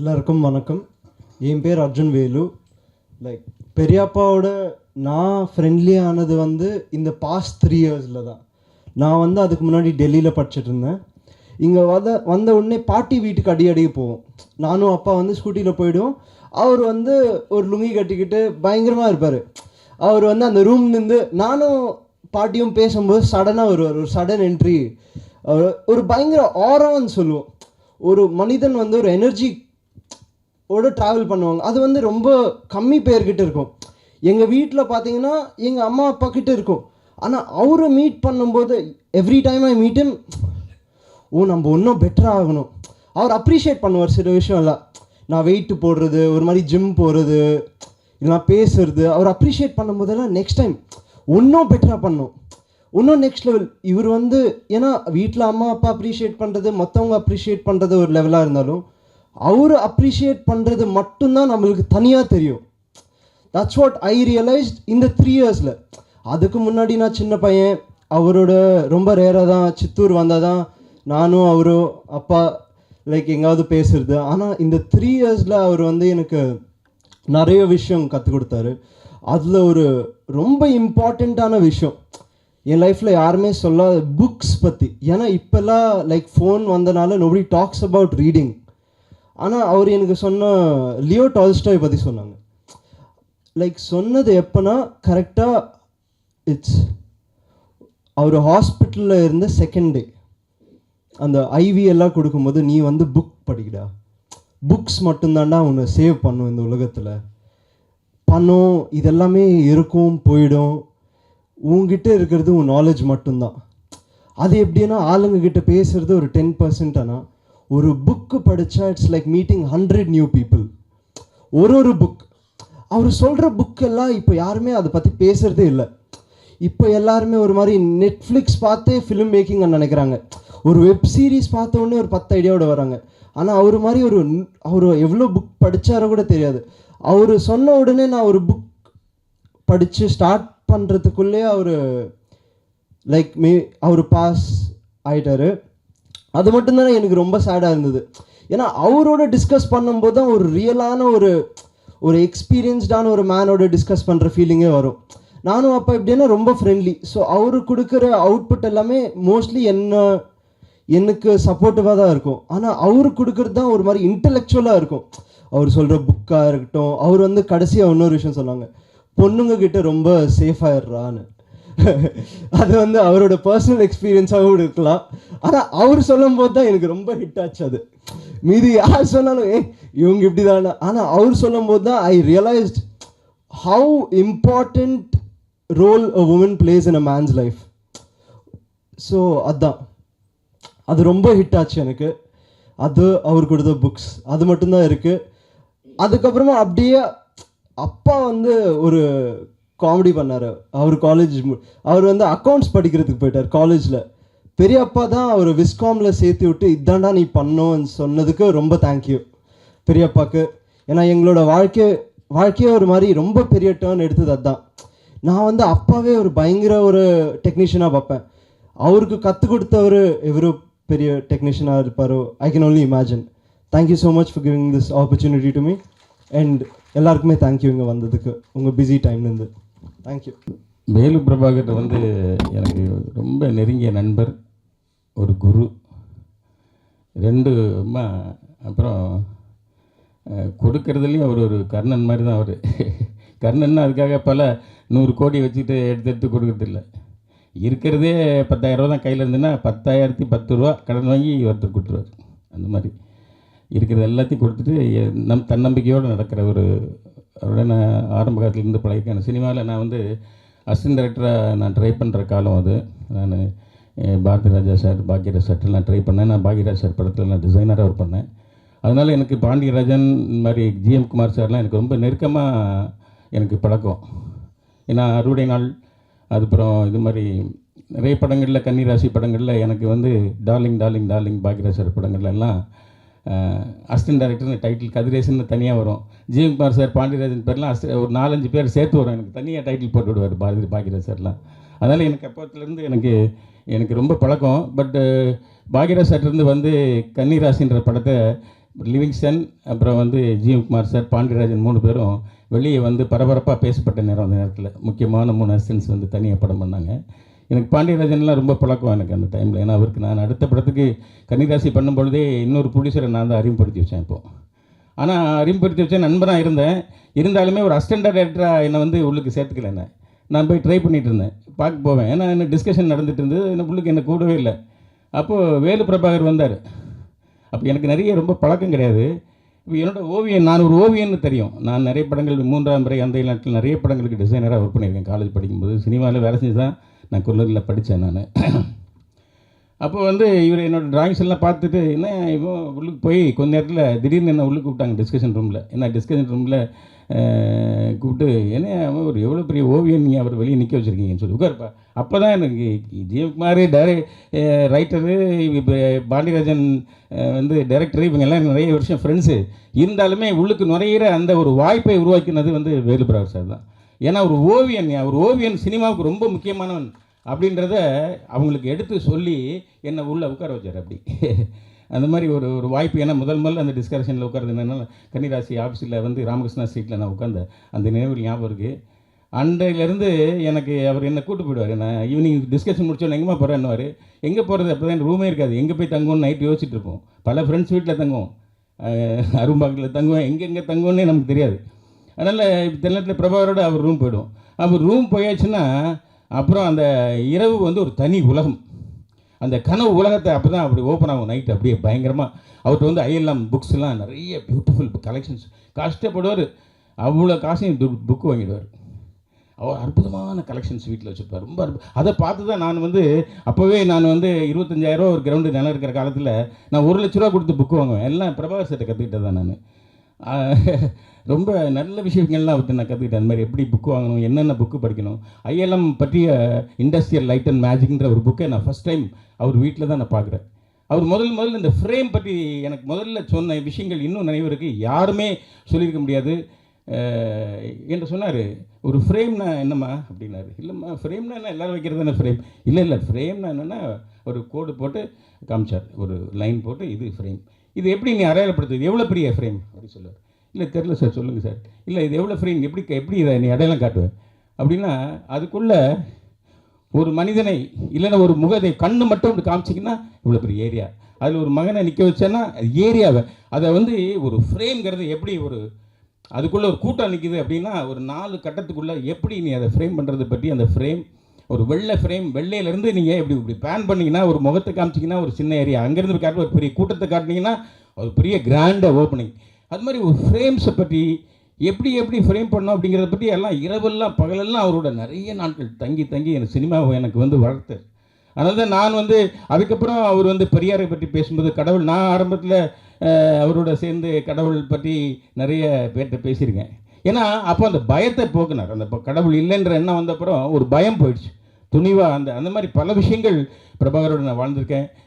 எல்லாருக்கும் வணக்கம். என் பேர் அர்ஜுன் வேலு. லைக் பெரியப்பாவோட நான் ஃப்ரெண்ட்லி ஆனது வந்து இந்த பாஸ்ட் த்ரீ இயர்ஸில் தான். நான் வந்து அதுக்கு முன்னாடி டெல்லியில் படிச்சுட்டு இருந்தேன். இங்கே வத வந்த உடனே பாட்டி வீட்டுக்கு அடி அடி போவோம். நானும் அப்பா வந்து ஸ்கூட்டியில் போயிடுவோம். அவர் வந்து ஒரு லுங்கி கட்டிக்கிட்டு பயங்கரமாக இருப்பார். அவர் வந்து அந்த ரூம் நின்று நானும் பாட்டியும் பேசும்போது சடனாக வருவார். ஒரு சடன் என்ட்ரி ஒரு பயங்கர ஆரான்னு சொல்லுவோம். ஒரு மனிதன் வந்து ஒரு எனர்ஜி ஓட ட்ராவல் பண்ணுவாங்க. அது வந்து ரொம்ப கம்மி பேர்கிட்ட இருக்கும். எங்கள் வீட்டில் பார்த்தீங்கன்னா எங்கள் அம்மா அப்பா கிட்ட இருக்கும். ஆனால் அவரை மீட் பண்ணும்போது every time I meet oh நம்ம இன்னும் பெட்டராக ஆகணும். அவர் அப்ரிஷியேட் பண்ணுவார் சில விஷயம் எல்லாம் நான் வெயிட்டு போடுறது ஒரு மாதிரி ஜிம் போகிறது இல்லைனா பேசுறது. அவர் அப்ரிஷியேட் பண்ணும்போதெல்லாம் நெக்ஸ்ட் டைம் இன்னும் பெட்டராக பண்ணும். இன்னும் நெக்ஸ்ட் லெவல் இவர் வந்து ஏன்னா வீட்டில் அம்மா அப்பா அப்ரிஷியேட் பண்ணுறது மற்றவங்க அப்ரிஷியேட் பண்ணுறது ஒரு லெவலாக இருந்தாலும் அவர் அப்ரிஷியேட் பண்ணுறது மட்டும்தான் நம்மளுக்கு தனியாக தெரியும். தட்ஸ் வாட் ஐ ரியலைஸ்ட் இந்த த்ரீ இயர்ஸில் அதுக்கு முன்னாடி நான் சின்ன பையன். அவரோட ரொம்ப ரேராக தான் சித்தூர் வந்தால் தான் நானும் அவரும் அப்பா லைக் எங்காவது பேசுறது. ஆனால் இந்த த்ரீ இயர்ஸில் அவர் வந்து எனக்கு நிறைய விஷயம் கற்றுக் கொடுத்தாரு. அதில் ஒரு ரொம்ப இம்பார்ட்டண்ட்டான விஷயம். என் லைஃப்பில் யாருமே சொல்லாத புக்ஸ் பற்றி ஏன்னா இப்போல்லாம் லைக் ஃபோன் வந்தனால நோபடி டாக்ஸ் அபவுட் ரீடிங் ஆனால் அவர் எனக்கு சொன்ன லியோ டால்ஸ்டாய் பற்றி சொன்னாங்க. லைக் சொன்னது எப்போனா கரெக்டாக இட்ஸ் அவர் ஹாஸ்பிட்டலில் இருந்த செகண்ட் டே அந்த ஐவி எல்லாம் கொடுக்கும்போது நீ வந்து புக் படிக்கடா. புக்ஸ் மட்டும்தாண்டா உன்னை சேவ் பண்ணும் இந்த உலகத்தில். பணம் இதெல்லாமே இருக்கும் போயிடும். உங்ககிட்ட இருக்கிறது உன் நாலேஜ் மட்டும்தான். அது எப்படின்னா ஆளுங்கக்கிட்ட பேசுகிறது ஒரு டென் பர்சன்ட் ஆனால் ஒரு புக்கு படித்தா it's like meeting hundred new people ஒரு ஒரு புக் அவர் சொல்கிற புக்கெல்லாம் இப்போ யாருமே அதை பற்றி பேசுகிறதே இல்லை. இப்போ எல்லாருமே ஒரு மாதிரி நெட்ஃப்ளிக்ஸ் பார்த்தே ஃபிலிம் மேக்கிங் நினைக்கிறாங்க. ஒரு வெப் சீரிஸ் பார்த்த உடனே ஒரு பத்து ஐடியாவோட வராங்க. ஆனால் அவர் மாதிரி ஒரு அவர் எவ்வளோ புக் படித்தாரோ கூட தெரியாது. அவர் சொன்ன உடனே நான் ஒரு புக் படித்து ஸ்டார்ட் பண்ணுறதுக்குள்ளே அவர் லைக் மே அவர் பாஸ் ஆயிட்டாரு. அது மட்டும்தான் எனக்கு ரொம்ப சேடாக இருந்தது. ஏன்னா அவரோட டிஸ்கஸ் பண்ணும்போது தான் ஒரு ரியலான ஒரு ஒரு எக்ஸ்பீரியன்ஸ்டான ஒரு மேனோட டிஸ்கஸ் பண்ணுற ஃபீலிங்கே வரும். நானும் அப்போ எப்படின்னா ரொம்ப ஃப்ரெண்ட்லி ஸோ அவர் கொடுக்குற அவுட்புட் எல்லாமே மோஸ்ட்லி என்ன எனக்கு சப்போர்ட்டிவாக தான் இருக்கும். ஆனால் அவர் கொடுக்குறது தான் ஒரு மாதிரி இன்டலெக்சுவலாக இருக்கும். அவர் சொல்கிற புக்காக இருக்கட்டும் அவர் வந்து கடைசியாக இன்னொரு விஷயம் சொன்னாங்க பொண்ணுங்க கிட்ட ரொம்ப சேஃபாகிடுறான்னு அது வந்து அவரோட பர்சனல் எக்ஸ்பீரியன்ஸாகவும் இருக்கலாம். ஆனால் அவர் சொல்லும் போது தான் எனக்கு ரொம்ப ஹிட் ஆச்சு அது. மீதி யார் சொன்னாலும் ஏ இவங்க இப்படி தானே ஆனால் அவர் சொல்லும் போது தான் I realised how important role a woman plays in a man's life so அதான். அது ரொம்ப ஹிட் ஆச்சு எனக்கு. அது அவர் கொடுத்த புக்ஸ் அது மட்டும்தான் இருக்குது அதுக்கப்புறமா அப்படியே அப்பா வந்து ஒரு காமெடி பண்ணார். அவர் காலேஜ் அவர் வந்து அக்கௌண்ட்ஸ் படிக்கிறதுக்கு போயிட்டார் காலேஜில் பெரியப்பா தான் அவர் விஸ்காமில் சேர்த்து விட்டு இதாண்டா நீ பண்ணோன்னு சொன்னதுக்கு ரொம்ப தேங்க்யூ பெரியப்பாக்கு. ஏன்னா எங்களோட வாழ்க்கை வாழ்க்கையே ஒரு மாதிரி ரொம்ப பெரிய டேர்ன் எடுத்தது அதுதான் நான் வந்து அப்பாவே ஒரு பயங்கர ஒரு டெக்னீஷியனாக பார்ப்பேன். அவருக்கு கற்றுக் கொடுத்தவர் எவரோ பெரிய டெக்னீஷியனாக இருப்பாரோ? I can only imagine thank you so much for giving this opportunity to me and எல்லாருக்குமே தேங்க்யூ இங்கே வந்ததுக்கு. உங்கள் பிஸி டைம்லேருந்து தேங்க்யூ வேலு பிரபாகர் வந்து எனக்கு ரொம்ப நெருங்கிய நண்பர் ஒரு குரு. ரெண்டு அம்மா அப்புறம் கொடுக்கறதுலேயும் அவர் ஒரு கர்ணன் மாதிரி தான் அவர். கர்ணன்னா அதுக்காக பல நூறு கோடி வச்சுட்டு எடுத்து எடுத்து கொடுக்கறதில்ல. இருக்கிறதே பத்தாயிரம் ரூபா தான் கையில் இருந்துன்னா பத்தாயிரத்தி பத்து ரூபா கடன் வாங்கி ஒருத்தர் கொடுத்துருவார். அந்த மாதிரி. இருக்கிறது எல்லாத்தையும் கொடுத்துட்டு நம் தன்னம்பிக்கையோடு நடக்கிற ஒரு அவரோட நான் ஆரம்ப காலத்துலேருந்து பழகிருக்கேன் சினிமாவில் நான் வந்து அசிஸ்டன்ட் டைரக்டராக நான் ட்ரை பண்ணுற காலம் அது. நான் பாரதி ராஜா சார் பாக்யராஜ் சார்ட்டெல்லாம் ட்ரை பண்ணேன். நான் பாக்யராஜ் சார் படத்தில் நான் டிசைனராக ஒர்க் பண்ணேன். அதனால் எனக்கு பாண்டியராஜன் இந்த மாதிரி ஜிஎம் குமார் சார்லாம் எனக்கு ரொம்ப நெருக்கமாக எனக்கு பழக்கம். ஏன்னா அறுவடை நாள் அதுக்கப்புறம் இது மாதிரி நிறைய படங்களில் கன்னிராசி படங்களில் எனக்கு வந்து darling darling darling Bhagyaraj sir படங்கள்ல எல்லாம் அசிஸ்டன்ட் டைரக்டர்னு டைட்டில் கதிரேசன் தனியாக வரும். ஜிஎம்குமார் சார் பாண்டியராஜன் பேர்லாம் அஸ் ஒரு நாலஞ்சு பேர் சேர்த்து வரும். எனக்கு தனியாக டைட்டில் போட்டு விடுவார் பாரதி பாக்யராஜ் சார்லாம். அதனால் எனக்கு அப்போத்துலேருந்து எனக்கு எனக்கு ரொம்ப பழக்கம். பட்டு பாக்யராஜ் சார்லேருந்து வந்து கன்னிராசின்ற படத்தை லிவிங்ஸ்டன் அப்புறம் வந்து ஜிஎம்குமார் சார் பாண்டியராஜன் மூணு பேரும் வெளியே வந்து பரபரப்பாக பேசப்பட்ட நேரம் அந்த நேரத்தில். முக்கியமான மூணு அசிஸ்டன்ஸ் வந்து தனியாக படம் பண்ணாங்க. எனக்கு பாண்டியராஜன்லாம் ரொம்ப பழக்கம் எனக்கு அந்த டைமில் ஏன்னா அவருக்கு நான் அடுத்த படத்துக்கு கன்னிராசி பண்ணும்பொழுதே இன்னொரு ப்ரொடியூசரை நான் தான் அறிமுகப்படுத்தி வச்சேன் இப்போது ஆனால் அறிமுகப்படுத்தி வச்சேன் நண்பராக இருந்தேன். இருந்தாலுமே ஒரு அசிஸ்டன்ட் டேரக்டராக என்னை வந்து உள்ளுக்கு சேர்த்துக்கல என்ன. நான் போய் ட்ரை பண்ணிகிட்டு இருந்தேன். பார்க்க போவேன். ஏன்னா என்ன டிஸ்கஷன் நடந்துட்டு இருந்தது. என்ன உள்ளுக்கு என்ன கூடவே இல்லை. அப்போது வேலு பிரபாகர் வந்தார். அப்போ எனக்கு நிறைய ரொம்ப பழக்கம் கிடையாது. இப்போ என்னோட ஓவியம் நான் ஒரு ஓவியன்னு தெரியும். நான் நிறைய படங்கள் மூன்றாம் முறை அந்த நாட்டில் நிறைய படங்களுக்கு டிசைனராக ஒர்க் பண்ணியிருக்கேன். காலேஜ் படிக்கும்போது சினிமாவில் வேலை செஞ்சு தான் நான் குள்ளூரில் படித்தேன் நான். அப்போ வந்து இவர் என்னோடய ட்ராயிங்ஸ் எல்லாம் பார்த்துட்டு என்ன இவன் உள்ளுக்கு போய் கொஞ்ச நேரத்தில் திடீர்னு என்ன உள்ளுக்கு கூப்பிட்டாங்க டிஸ்கஷன் ரூமில் என்ன டிஸ்கஷன் ரூமில் கூப்பிட்டு என்ன அவன் ஒரு எவ்வளோ பெரிய ஓவியம் நீங்கள் அவர் வெளியே நிற்க வச்சுருக்கீங்கன்னு சொல்லி. உட்காருப்பா. அப்போ தான் எனக்கு ஜெயக்குமார் டேரே ரைட்டரு இப்போ பாண்டியராஜன் வந்து டைரக்டர் இவங்க எல்லாம் நிறைய வருஷம் ஃப்ரெண்ட்ஸு இருந்தாலுமே உள்ளுக்கு நுரையிற அந்த ஒரு வாய்ப்பை உருவாக்கினது வந்து வேலுபிரவர் சார் தான். ஏன்னா ஒரு ஓவியன் ஒரு ஓவியன் சினிமாவுக்கு ரொம்ப முக்கியமானவன் அப்படின்றத அவங்களுக்கு எடுத்து சொல்லி என்னை உள்ளே உட்கார வச்சார் அப்படி. அந்த மாதிரி ஒரு ஒரு வாய்ப்பு. ஏன்னா முதல் முதல்ல அந்த டிஸ்கஷனில் உட்கார்றது என்னென்னா கன்னிராசி ஆஃபீஸில் வந்து ராமகிருஷ்ணா சீட்டில் நான் உட்காந்தேன் அந்த நினைவு ஞாபகம் இருக்குது அன்றையிலேருந்து எனக்கு அவர் என்னை கூட்டு போயிடுவார். நான் ஈவினிங் டிஸ்கஷன் முடிச்சோன்னு எங்கேமா போகிறேன்னுவார் எங்கே போகிறது அப்போ தான் ரூமே இருக்காது. எங்கே போய் தங்குவோம்னு நைட் யோசிச்சுட்டு இருப்போம். பல ஃப்ரெண்ட்ஸ் வீட்டில் தங்குவோம். அரும்பாக்கில் தங்குவோம் எங்கெங்கே தங்குவோன்னே நமக்கு தெரியாது. அதனால் தென்னத்தில் பிரபாகரோடு அவர் ரூம் போயிடும். அவர் ரூம் போயாச்சுன்னா அப்புறம் அந்த இரவு வந்து ஒரு தனி உலகம். அந்த கனவு உலகத்தை அப்போ தான் அப்படி ஓப்பன் ஆகும். நைட் அப்படியே பயங்கரமாக அவர்கிட்ட வந்து ஐஎல்எம் புக்ஸ்லாம் நிறைய பியூட்டிஃபுல் கலெக்ஷன்ஸ் கஷ்டப்படுவார். அவ்வளோ காசையும் புக்கு வாங்கிடுவார். அவர் அற்புதமான கலெக்ஷன்ஸ் வீட்டில் வச்சுருப்பார். ரொம்ப அற்பு அதை பார்த்து தான் நான் வந்து அப்போவே நான் வந்து இருபத்தஞ்சாயிரரூவா ஒரு கிரவுண்டு நிலம் இருக்கிற காலத்தில் நான் ஒரு லட்ச ரூபா கொடுத்து புக்கு வாங்குவேன். எல்லாம் பிரபாகர் சட்டை கற்றுக்கிட்டது தான் நான். ரொம்ப நல்ல விஷயங்கள்லாம் அவர்கிட்ட நான் கற்றுக்கிட்டேன் அந்த மாதிரி எப்படி புக்கு வாங்கணும் என்னென்ன புக்கு படிக்கணும். ஐஎல்எம் பற்றிய இண்டஸ்ட்ரியல் லைட் அண்ட் மேஜிக்ன்ற ஒரு புக்கை நான் ஃபஸ்ட் டைம் அவர் வீட்டில் தான் நான் பார்க்குறேன். அவர் முதல் முதல்ல இந்த ஃப்ரேம் பற்றி எனக்கு முதல்ல சொன்ன விஷயங்கள் இன்னும் நினைவு இருக்குது யாருமே சொல்லியிருக்க முடியாது. என்று சொன்னார். ஒரு ஃப்ரேம்னா என்னம்மா? அப்படின்னாரு. இல்லைம்மா ஃப்ரேம்னா என்ன? எல்லோரும் வைக்கிறது தானே ஃப்ரேம் இல்லை இல்லை ஃப்ரேம்னா என்னென்னா ஒரு கோடு போட்டு காமிச்சார். ஒரு லைன் போட்டு இது ஃப்ரேம் இது எப்படி நீ அடையாளப்படுத்துது எவ்வளோ பெரிய ஃப்ரேம் அப்படி சொல்லுவார். இல்லை தெரில சார் சொல்லுங்கள் சார். இல்லை இது எவ்வளோ ஃப்ரேம் எப்படி எப்படி இதை நீ அடையாளம் காட்டுவேன் அப்படின்னா அதுக்குள்ளே ஒரு மனிதனை இல்லைன்னா ஒரு முகத்தை கண்ணு மட்டும் இப்படி காமிச்சிங்கன்னா இவ்வளோ பெரிய ஏரியா. அதில் ஒரு மகனை நிற்க வச்சேன்னா அது ஏரியாவை. அதை வந்து ஒரு ஃப்ரேம்ங்கிறது எப்படி ஒரு அதுக்குள்ளே ஒரு கூட்டம் நிற்கிது அப்படின்னா ஒரு நாலு கட்டத்துக்குள்ளே எப்படி நீ அதை ஃப்ரேம் பண்ணுறது பற்றி அந்த ஃப்ரேம் ஒரு வெள்ளை ஃப்ரேம் வெள்ளையிலேருந்து நீங்கள் இப்படி இப்படி பேன் பண்ணிங்கன்னா ஒரு முகத்தை காமிச்சிங்கன்னா ஒரு சின்ன ஏரியா அங்கேருந்து காட்டு ஒரு பெரிய கூட்டத்தை காட்டினீங்கன்னா ஒரு பெரிய கிராண்டாக ஓப்பனிங் அது மாதிரி ஒரு ஃப்ரேம்ஸை பற்றி எப்படி எப்படி ஃப்ரேம் பண்ணோம் அப்படிங்கிறத பற்றி எல்லாம் இரவெல்லாம் பகலெல்லாம் அவரோட நிறைய நாட்கள் தங்கி தங்கி எனக்கு சினிமாவை எனக்கு வந்து வளர்த்தார். அதனால தான் நான் வந்து அதுக்கப்புறம் அவர் வந்து பெரியாரை பற்றி பேசும்போது கடவுள் நான் ஆரம்பத்தில் அவரோட சேர்ந்து கடவுள் பற்றி நிறைய பேர்கிட்ட பேசியிருக்கேன். ஏன்னா அப்போ அந்த பயத்தை போக்குனார். அந்த கடவுள் இல்லைன்ற எண்ணம் வந்த அப்புறம் ஒரு பயம் போயிடுச்சு. துணிவாக அந்த அந்த மாதிரி பல விஷயங்கள் பிரபாகரோட நான் வாழ்ந்திருக்கேன்.